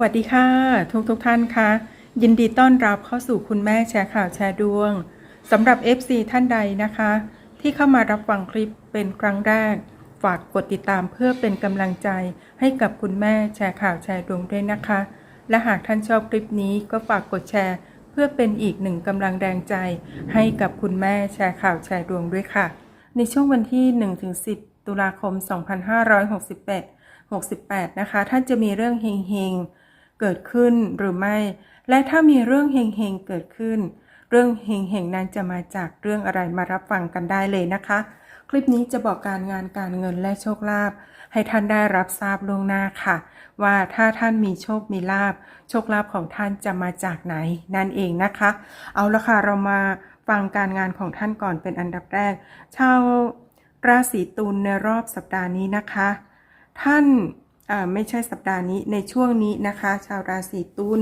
สวัสดีค่ะ ทุกทุกท่านคะยินดีต้อนรับเข้าสู่คุณแม่แชร์ข่าวแชร์ดวงสำหรับ FC ท่านใดนะคะ ที่เข้ามารับฟังคลิปเป็นครั้งแรก ฝากกดติดตามเพื่อเป็นกำลังใจให้กับคุณแม่แชร์ข่าวแชร์ดวงด้วยนะคะ และหากท่านชอบคลิปนี้ก็ฝากกดแชร์ เพื่อเป็นอีกหนึ่งกำลังแรงใจ ให้กับคุณแม่แชร์ข่าวแชร์ดวงด้วยค่ะ ในช่วงวันที่ 1-10 ตุลาคม 2568 68 นะคะ ท่านจะมีเรื่องเฮงๆ เกิดขึ้นหรือไม่ และถ้ามีเรื่องเฮงๆเกิดขึ้น เรื่องเฮงๆนั้นจะมาจากเรื่องอะไรมารับฟังกันได้เลยนะคะ คลิปนี้จะบอกการงานการเงินและโชคลาภให้ท่านได้รับทราบล่วงหน้าค่ะ ว่าถ้าท่านมีโชคมีลาภโชคลาภของท่านจะมาจากไหนนั่นเองนะคะ เอาละค่ะเรามาฟังการงานของท่านก่อนเป็นอันดับแรก ชาวราศีตุลในรอบสัปดาห์นี้นะคะ ท่าน ไม่ใช่สัปดาห์นี้ในช่วงนี้นะคะ ชาวราศีตุล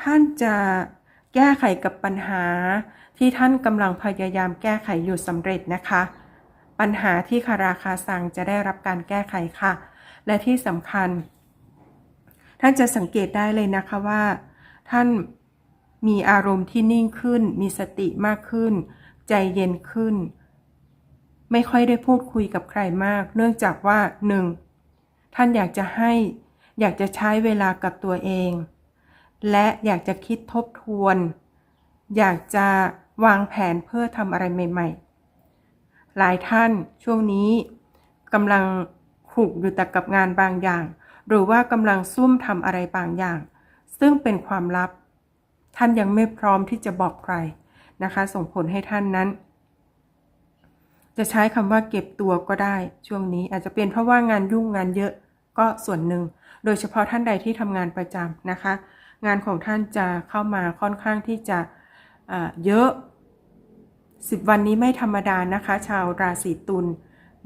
ท่านจะแก้ไขกับปัญหาที่ท่านกำลังพยายามแก้ไขอยู่สำเร็จนะคะ ปัญหาที่คาราคาซังจะได้รับการแก้ไขค่ะ และที่สำคัญ ท่านจะสังเกตได้เลยนะคะว่า ท่านมีอารมณ์ที่นิ่งขึ้น มีสติมากขึ้น ใจเย็นขึ้น ไม่ค่อยได้พูดคุยกับใครมาก เนื่องจากว่าหนึ่ง ท่านอยากจะให้ อยากจะใช้เวลากับตัวเอง และอยากจะคิดทบทวน อยากจะวางแผนเพื่อทำอะไรใหม่ ๆ หลายท่านช่วงนี้กำลังขลุกอยู่แต่กับงานบางอย่าง หรือว่ากำลังซุ่มทำอะไรบางอย่าง ซึ่งเป็นความลับ ท่านยังไม่พร้อมที่จะบอกใครนะคะ ส่งผลให้ท่านนั้น จะใช้คำว่าเก็บตัวก็ได้ ช่วงนี้อาจจะเป็นเพราะว่างานยุ่งงานเยอะ ก็ส่วนหนึ่ง โดยเฉพาะท่านใดที่ทำงานประจำนะคะ งานของท่านจะเข้ามาค่อนข้างที่จะเยอะ 10 วันนี้ไม่ธรรมดานะคะ ชาวราศีตุล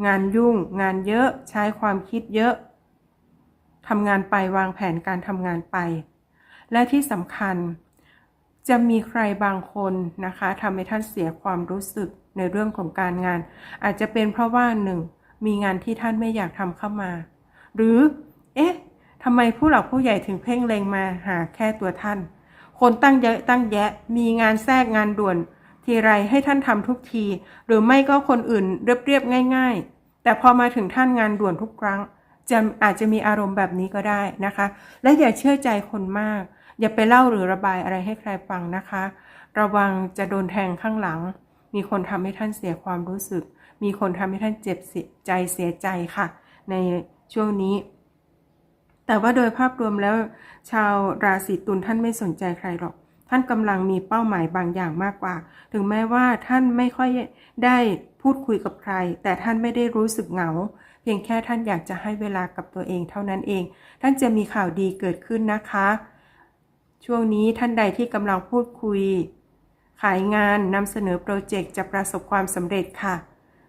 งานยุ่ง งานเยอะใช้ความคิดเยอะทำงานไปวางแผนการทำงานไป และที่สำคัญจะมีใครบางคนนะคะทำให้ท่านเสียความรู้สึกในเรื่องของการงาน อาจจะเป็นเพราะว่าหนึ่งมีงานที่ท่านไม่อยากทำเข้ามา หรือ เอ๊ะทำไมผู้หลักผู้ใหญ่ถึงเพ่งเล็งมาหาแค่ตัวท่าน คนตั้งเยอะตั้งแยะ มีงานแทรกงานด่วน ทีไรให้ท่านทำทุกที หรือไม่ก็คนอื่นเรียบๆง่าย ๆ แต่พอมาถึงท่านงานด่วนทุกครั้งจะอาจจะมีอารมณ์แบบนี้ก็ได้นะคะ และอย่าเชื่อใจคนมาก อย่าไปเล่าหรือระบายอะไรให้ใครฟังนะคะ ระวังจะโดนแทงข้างหลัง มีคนทำให้ท่านเสียความรู้สึก มีคนทำให้ท่านเจ็บใจเสียใจค่ะ ใน ช่วงนี้ แต่ว่าโดยภาพรวมแล้ว ชาวราศีตุลท่านไม่สนใจใครหรอก ท่านกำลังมีเป้าหมายบางอย่างมากกว่า ถึงแม้ว่าท่านไม่ค่อยได้พูดคุยกับใคร แต่ท่านไม่ได้รู้สึกเหงา เพียงแค่ท่านอยากจะให้เวลากับตัวเองเท่านั้นเอง ท่านจะมีข่าวดีเกิดขึ้นนะคะ ช่วงนี้ท่านใดที่กำลังพูดคุย ขายงานนำเสนอโปรเจกต์จะประสบความสำเร็จค่ะ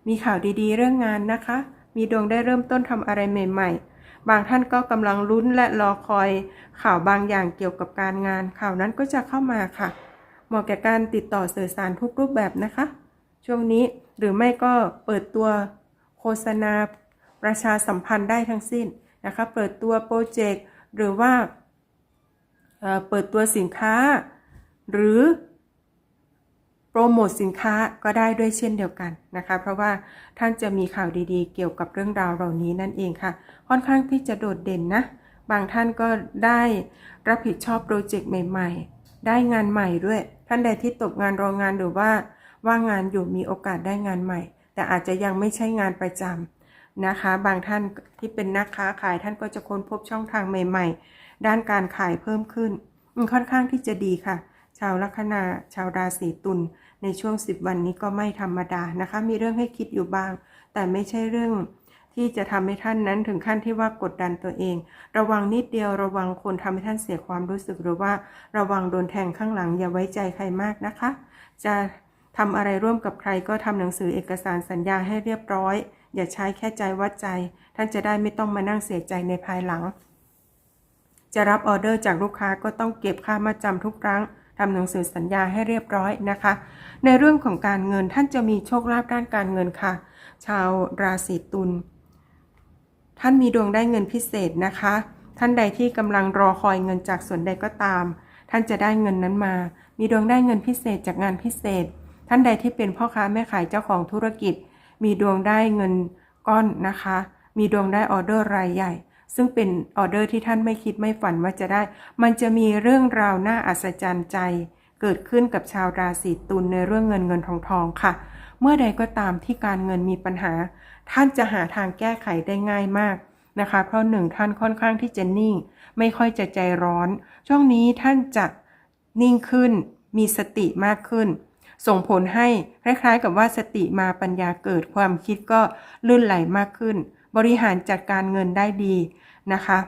มีข่าวดีๆเรื่องงานนะคะ มีดวงได้เริ่มต้นทำอะไรใหม่ๆ บางท่านก็กำลังลุ้นและรอคอยข่าวบางอย่างเกี่ยวกับการงาน ข่าวนั้นก็จะเข้ามาค่ะ เหมาะแก่การติดต่อสื่อสารทุกรูปแบบนะคะ ช่วงนี้หรือไม่ก็เปิดตัวโฆษณาประชาสัมพันธ์ได้ทั้งสิ้นนะคะ เปิดตัวโปรเจกต์หรือว่าเเปิดตัวสินค้า หรือ รโมทสินค้าก็ได้ด้วยเช่นเดียวกันนะคะ เพราะว่าท่านจะมีข่าวดีๆ เกี่ยวกับเรื่องราวเหล่านี้นั่นเองค่ะ ค่อนข้างที่จะโดดเด่นนะ บางท่านก็ได้รับผิดชอบโปรเจกต์ใหม่ๆ ได้งานใหม่ด้วย ท่านใดที่ตกงานรองงานหรือว่าว่างงานอยู่มีโอกาสได้งานใหม่ แต่อาจจะยังไม่ใช่งานประจำนะคะ บางท่านที่เป็นนักค้าขายท่านก็จะค้นพบช่องทางใหม่ ๆ ด้านการขายเพิ่มขึ้นค่อนข้างที่จะดีค่ะ ชาวลัคนาชาวราศีตุล ในช่วง 10 วันนี้ก็ไม่ธรรมดานะคะ มีเรื่องให้คิดอยู่บ้าง แต่ไม่ใช่เรื่องที่จะทำให้ท่านนั้นถึงขั้นที่ว่ากดดันตัวเอง ระวังนิดเดียวระวังคนทำให้ท่านเสียความรู้สึกหรือว่าระวังโดนแทงข้างหลังอย่าไว้ใจใครมากนะคะ จะทำอะไรร่วมกับใครก็ทำหนังสือเอกสารสัญญาให้เรียบร้อย อย่าใช้แค่ใจวัดใจ ท่านจะได้ไม่ต้องมานั่งเสียใจในภายหลัง จะรับออเดอร์จากลูกค้าก็ต้องเก็บค่ามาจำทุกครั้ง ทำหนังสือสัญญาให้เรียบร้อยนะคะ ในเรื่องของการเงินท่านจะมีโชคลาภด้านการเงินค่ะ ชาวราศีตุลท่านมีดวงได้เงินพิเศษนะคะ ท่านใดที่กำลังรอคอยเงินจากส่วนใดก็ตาม ท่านจะได้เงินนั้นมา มีดวงได้เงินพิเศษจากงานพิเศษ ท่านใดที่เป็นพ่อค้าแม่ขายเจ้าของธุรกิจ มีดวงได้เงินก้อนนะคะ มีดวงได้ออเดอร์รายใหญ่ ซึ่งเป็นออเดอร์ที่ท่านไม่คิดไม่ฝันว่าจะได้ มันจะมีเรื่องราวน่าอัศจรรย์ใจ เกิดขึ้นกับชาวราศีตุลในเรื่องเงินเงินทองทองค่ะ เมื่อใดก็ตามที่การเงินมีปัญหา ท่านจะหาทางแก้ไขได้ง่ายมากนะคะ เพราะหนึ่งท่านค่อนข้างที่จะนิ่ง ไม่ค่อยจะใจร้อน ช่วงนี้ท่านจะนิ่งขึ้น มีสติมากขึ้น ส่งผลให้คล้ายๆกับว่าสติมาปัญญาเกิดความคิดก็ลื่นไหลมากขึ้น บริหารจัดการเงินได้ดีนะคะ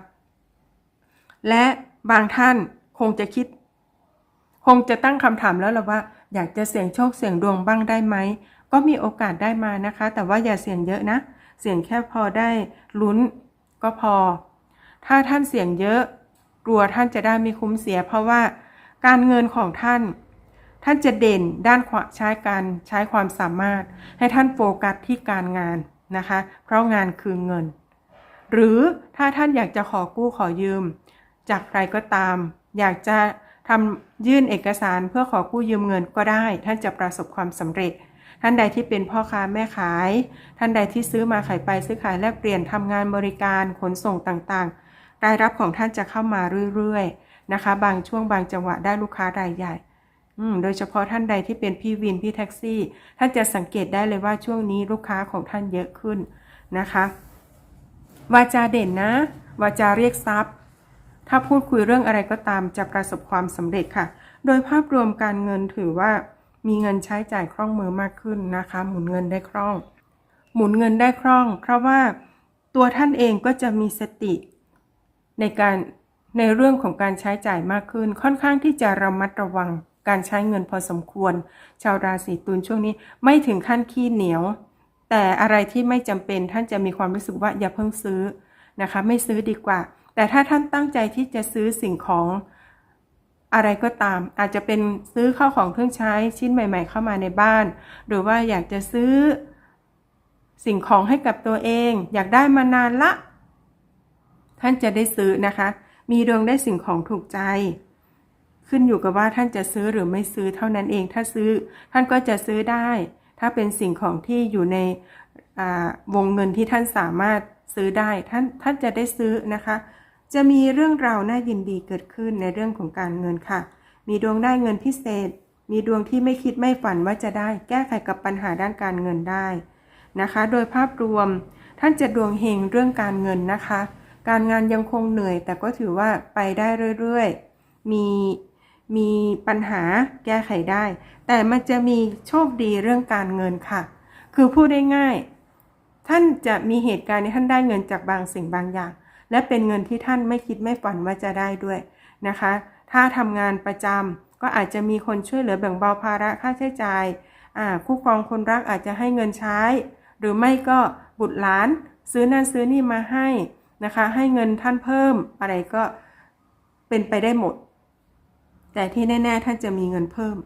และบางท่านคงจะคิด คงจะตั้งคำถามแล้วล่ะว่า อยากจะเสี่ยงโชคเสี่ยงดวงบ้างได้ไหม ก็มีโอกาสได้มานะคะ แต่ว่าอย่าเสี่ยงเยอะนะ เสี่ยงแค่พอได้ลุ้นก็พอ ถ้าท่านเสี่ยงเยอะ กลัวท่านจะได้ไม่คุ้มเสีย เพราะว่าการเงินของท่านท่านจะเด่นด้านใช้การใช้ความสามารถ ให้ท่านโฟกัสที่การงาน นะคะ เพราะงานคือเงิน หรือถ้าท่านอยากจะขอกู้ขอยืม จากใครก็ตาม อยากจะทำยื่นเอกสารเพื่อขอกู้ยืมเงินก็ได้ ท่านจะประสบความสำเร็จ ท่านใดที่เป็นพ่อค้าแม่ขาย ท่านใดที่ซื้อมาขายไปซื้อขายแลกเปลี่ยนทำงานบริการขนส่งต่างๆรายรับของท่านจะเข้ามาเรื่อยๆนะคะ บางช่วงบางจังหวะได้ลูกค้ารายใหญ่ โดยเฉพาะท่านใดที่เป็นพี่วินพี่แท็กซี่ ท่านจะสังเกตได้เลยว่าช่วงนี้ลูกค้าของท่านเยอะขึ้นนะคะ วาจาเด่นนะ วาจาเรียกทรัพย์ ถ้าพูดคุยเรื่องอะไรก็ตามจะประสบความสำเร็จค่ะ โดยภาพรวมการเงินถือว่ามีเงินใช้จ่ายคล่องมือมากขึ้นนะคะ หมุนเงินได้คล่อง หมุนเงินได้คล่อง เพราะว่าตัวท่านเองก็จะมีสติในการในเรื่องของการใช้จ่ายมากขึ้น ค่อนข้างที่จะระมัดระวัง การใช้เงินพอสมควร ชาวราศีตุลช่วงนี้ไม่ถึงขั้นขี้เหนียว แต่อะไรที่ไม่จำเป็นท่านจะมีความรู้สึกว่าอย่าเพิ่งซื้อนะคะ ไม่ซื้อดีกว่า แต่ถ้าท่านตั้งใจที่จะซื้อสิ่งของอะไรก็ตาม อาจจะเป็นซื้อข้าวของเครื่องใช้ชิ้นใหม่ ๆ เข้ามาในบ้าน หรือว่าอยากจะซื้อสิ่งของให้กับตัวเอง อยากได้มานานละ ท่านจะได้ซื้อนะคะ มีดวงได้สิ่งของถูกใจ ขึ้นอยู่กับว่าท่านจะซื้อหรือไม่ซื้อเท่านั้นเอง ถ้าซื้อท่านก็จะซื้อได้ ถ้าเป็นสิ่งของที่อยู่ในวงเงินที่ท่านสามารถซื้อได้ท่านท่านจะได้ซื้อนะคะ จะมีเรื่องราวน่ายินดีเกิดขึ้นในเรื่องของการเงินค่ะ มีดวงได้เงินพิเศษ มีดวงที่ไม่คิดไม่ฝันว่าจะได้ แก้ไขกับปัญหาด้านการเงินได้นะคะ โดยภาพรวมท่านจะดวงเฮงเรื่องการเงินนะคะ การงานยังคงเหนื่อย แต่ก็ถือว่าไปได้เรื่อยๆ มี มีปัญหาแก้ไขได้ แต่มันจะมีโชคดีเรื่องการเงินค่ะ คือพูดได้ง่าย ท่านจะมีเหตุการณ์ที่ท่านได้เงินจากบางสิ่งบางอย่าง และเป็นเงินที่ท่านไม่คิดไม่ฝันว่าจะได้ด้วยนะคะ ถ้าทำงานประจำก็อาจจะมีคนช่วยเหลือแบ่งเบาภาระค่าใช้จ่ายคู่ครองคนรักอาจจะให้เงินใช้ หรือไม่ก็บุตรหลาน ซื้อนั่นซื้อนี่มาให้นะคะ ให้เงินท่านเพิ่มอะไรก็เป็นไปได้หมด แต่ที่แน่ ๆ ท่านจะมีเงินเพิ่ม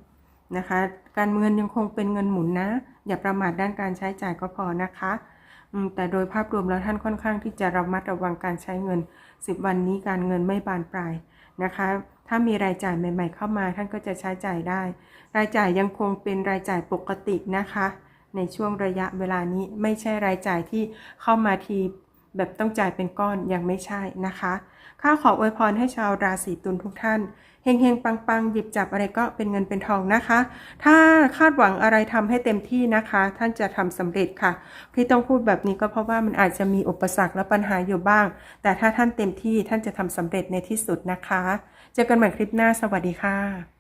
นะคะ การเงินยังคงเป็นเงินหมุนนะ อย่าประมาทด้านการใช้จ่ายก็พอนะคะแต่โดยภาพรวมแล้วท่านค่อนข้างที่จะระมัดระวังการใช้เงิน 10 วันนี้การเงินไม่บานปลายนะคะ ถ้ามีรายจ่ายใหม่ ๆ เข้ามา ท่านก็จะใช้จ่ายได้ รายจ่ายยังคงเป็นรายจ่ายปกตินะคะ ในช่วงระยะเวลานี้ไม่ใช่รายจ่ายที่เข้ามาที แบบต้องจ่ายเป็นก้อนยังไม่ใช่นะคะข้าขออวยพรให้ชาวราศีตุลทุกท่านเฮงเฮงปังปังหยิบจับอะไรก็เป็นเงินเป็นทองนะคะ ถ้าคาดหวังอะไรทำให้เต็มที่นะคะ ท่านจะทำสำเร็จค่ะ ที่ต้องพูดแบบนี้ก็เพราะว่ามันอาจจะมีอุปสรรคและปัญหาอยู่บ้าง แต่ถ้าท่านเต็มที่ท่านจะทำสำเร็จในที่สุดนะคะ เจอกันใหม่คลิปหน้าสวัสดีค่ะ